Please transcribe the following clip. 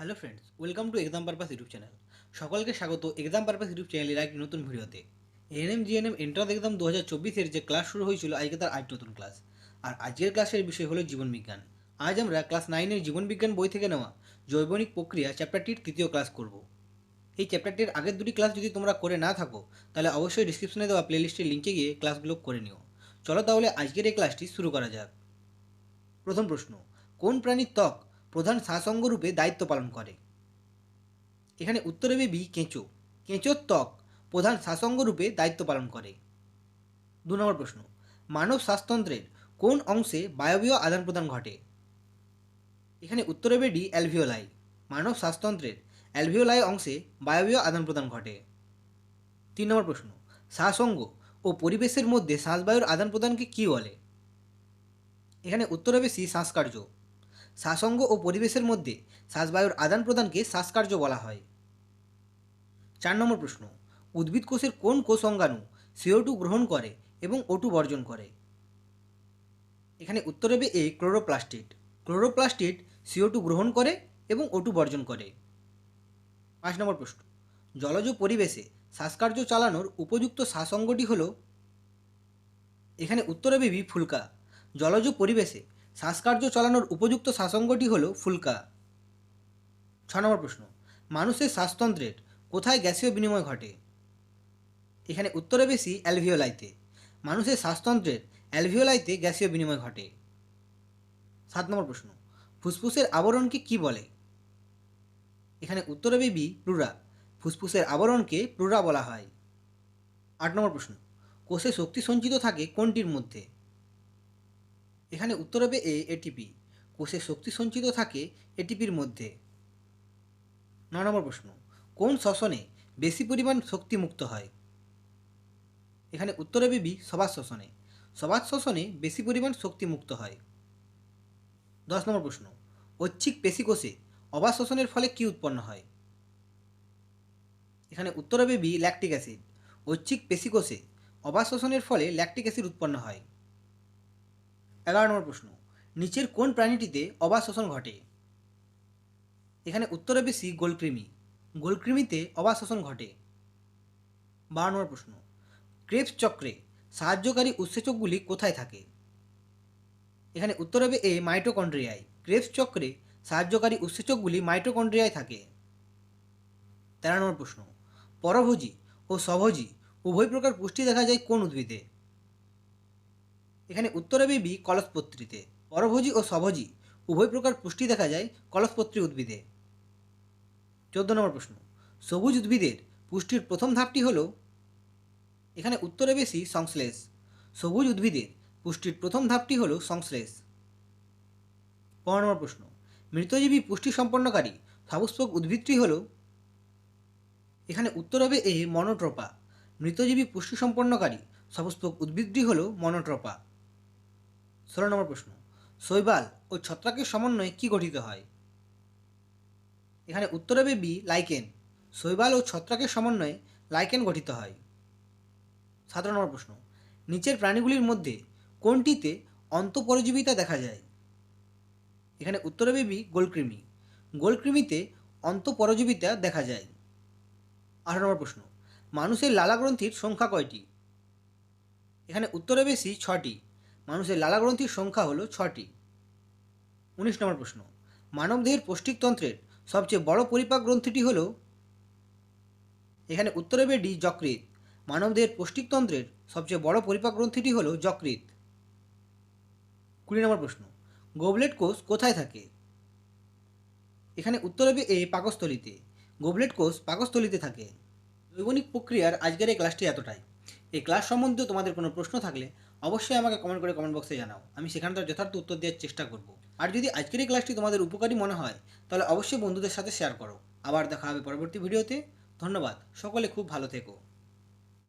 Hello friends welcome to exam purpose YouTube channel সকলকে স্বাগত exam purpose YouTube চ্যানেলের একটি নতুন ভিডিওতে। এএনএম জিএনএম এন্ট্রান্স এক্সাম দু হাজার চব্বিশের যে ক্লাস শুরু হয়েছিল, আজকে তার আজ নতুন ক্লাস আর আজকের ক্লাসের বিষয় হলো জীবনবিজ্ঞান আজ আমরা ক্লাস নাইনের জীবনবিজ্ঞান বই থেকে নেওয়া জৈবনিক প্রক্রিয়া চ্যাপ্টারটির তৃতীয় ক্লাস করব। এই চ্যাপ্টারটির আগের দুটি ক্লাস যদি তোমরা করে না থাকো, তাহলে অবশ্যই ডিসক্রিপশনে দেওয়া প্লেলিস্টের লিঙ্কে গিয়ে ক্লাসগুলো করে নিও। চলো তাহলে আজকের এই ক্লাসটি শুরু করা যাক। প্রথম প্রশ্ন, কোন প্রাণীর ত্বক প্রধান শ্বাসঙ্গ রূপে দায়িত্ব পালন করে। এখানে উত্তরে বেবি কেঁচো। কেঁচোর ত্বক প্রধান শ্বাসঙ্গ রূপে দায়িত্ব পালন করে। দু নম্বর প্রশ্ন, মানব শ্বাসতন্ত্রের কোন অংশে বায়বীয় আদান প্রদান ঘটে? এখানে উত্তরে ডি অ্যালভিওলাই, মানব শ্বাসতন্ত্রের অ্যালভিওলাই অংশে বায়বীয় আদান প্রদান ঘটে। তিন নম্বর প্রশ্ন শ্বাসঙ্গ ও পরিবেশের মধ্যে শ্বাসবায়ুর আদান প্রদানকে কী বলে? এখানে উত্তরে বেশি শ্বাসকার্য শ্বাসঙ্গ ও পরিবেশের মধ্যে শ্বাসবায়ুর আদান প্রদানকে শ্বাসকার্য বলা হয়। চার নম্বর প্রশ্ন, উদ্ভিদ কোষের কোন কোষ অঙ্গাণু সিও টু গ্রহণ করে এবং ওটু বর্জন করে? এখানে উত্তরে হবে A chloroplastid chloroplastid CO two গ্রহণ করে এবং ওটু বর্জন করে। পাঁচ নম্বর প্রশ্ন, জলজ পরিবেশে শ্বাসকার্য চালানোর উপযুক্ত শ্বাসঙ্গটি হল? এখানে উত্তরে বেবি ফুলকা। জলজ পরিবেশে শ্বাসকার্য চালানোর উপযুক্ত শ্বাসঙ্গটি হল ফুলকা। ছ নম্বর প্রশ্ন, মানুষের শ্বাসতন্ত্রের কোথায় গ্যাসীয় বিনিময় ঘটে? এখানে উত্তরে বেশি অ্যালভিওলাইতে। মানুষের শ্বাসতন্ত্রের অ্যালভিওলাইতে গ্যাসীয় বিনিময় ঘটে। সাত নম্বর প্রশ্ন, ফুসফুসের আবরণকে কি বলে? এখানে উত্তরে বেবি প্লুরা, ফুসফুসের আবরণকে প্লুরা বলা হয়। আট নম্বর প্রশ্ন, কোষে শক্তি সঞ্চিত থাকে কোনটির মধ্যে? এখানে উত্তর হবে এ এটিপি কোষে শক্তি সঞ্চিত থাকে এটিপির মধ্যে। ন নম্বর প্রশ্ন, কোন শ্বসনে বেশি পরিমাণ শক্তি মুক্ত হয়? এখানে উত্তর হবে বি সবাজ শ্বসনে। সবাজ শ্বসনে বেশি পরিমাণ শক্তি মুক্ত হয়। দশ নম্বর প্রশ্ন, ঐচ্ছিক পেশিকোষে অবাধ শ্বসনের ফলে কী উৎপন্ন হয়? এখানে উত্তর হবে বি ল্যাকটিক অ্যাসিড ঐচ্ছিক পেশিকোষে অবাধ শ্বসনের ফলে ল্যাকটিক অ্যাসিড উৎপন্ন হয়। এগারো নম্বর প্রশ্ন, নিচের কোন প্রাণীটিতে অবাধ শোষণ ঘটে? এখানে উত্তরে বেশি গোলকৃমি। গোলকৃমিতে অবাধ শোষণ ঘটে। বারো নম্বর প্রশ্ন ক্রেপস চক্রে সাহায্যকারী উৎসেচকগুলি কোথায় থাকে? এখানে উত্তর হবে এ, মাইটোকন্ড্রিয়ায়। ক্রেপস চক্রে সাহায্যকারী উৎসেচকগুলি মাইটোকন্ড্রিয়ায় থাকে। তেরো নম্বর প্রশ্ন, পরভোজী ও স্বভোজী উভয় প্রকার পুষ্টি দেখা যায় কোন উদ্ভিদে? এখানে উত্তরে বেবি কলসপত্রীতে, পরভোজী ও স্বভোজী উভয় প্রকার পুষ্টি দেখা যায় কলসপত্রী উদ্ভিদে। চোদ্দ নম্বর প্রশ্ন, সবুজ উদ্ভিদের পুষ্টির প্রথম ধাপটি হল? এখানে উত্তরে বেশি সংশ্লেষ, সবুজ উদ্ভিদের পুষ্টির প্রথম ধাপটি হল সংশ্লেষ। পনেরো নম্বর প্রশ্ন, মৃতজীবী পুষ্টি সম্পন্নকারী সপুষ্পক উদ্ভিদটি হল? এখানে উত্তর হবে এ মনোট্রোপা, মৃতজীবী পুষ্টি সম্পন্নকারী সপুষ্পক উদ্ভিদটি হল মনোট্রোপা। ষোলো নম্বর প্রশ্ন, শৈবাল ও ছত্রাকের সমন্বয়ে কি গঠিত হয়? এখানে উত্তর হবে বি লাইকেন শৈবাল ও ছত্রাকের সমন্বয়ে লাইকেন গঠিত হয়। সতেরো নম্বর প্রশ্ন, নিচের প্রাণীগুলির মধ্যে কোনটিতে অন্তঃপরজীবিতা দেখা যায়? এখানে উত্তর হবে বি, গোলকৃমি। গোলকৃমিতে অন্তঃপরজীবিতা দেখা যায়। আঠারো নম্বর প্রশ্ন, মানুষের লালাগ্রন্থির সংখ্যা কয়টি? এখানে উত্তরে বেশি ছটি। মানুষের লালা লালাগ্রন্থির সংখ্যা হলো ছটি। উনিশ নম্বর প্রশ্ন। মানবদেহের পৌষ্টিকতন্ত্রের সবচেয়ে বড় পরিপাক গ্রন্থিটি হল? এখানে উত্তরে বে ডি যকৃত মানবদেহের পৌষ্টিকতন্ত্রের সবচেয়ে বড় পরিপাক গ্রন্থিটি হল যকৃত কুড়ি নম্বর প্রশ্ন। গোবলেট কোষ কোথায় থাকে? এখানে উত্তর হবে এ, পাকস্থলিতে। গোবলেট কোষ পাকস্থলিতে থাকে। জৈবনিক প্রক্রিয়ার আজকের এই ক্লাসটি এতটাই। এই ক্লাস সম্বন্ধে তোমাদের কোনো প্রশ্ন থাকলে অবশ্যই আমাকে কমেন্ট করে কমেন্ট বক্সে জানাও। আমি সেখানে তার যথার্থ উত্তর দেওয়ার চেষ্টা করব। আর যদি আজকের এই ক্লাসটি তোমাদের উপকারী মনে হয়, তাহলে অবশ্যই বন্ধুদের সাথে শেয়ার করো। আবার দেখা হবে পরবর্তী ভিডিওতে ধন্যবাদ। সকলে খুব ভালো থেকো।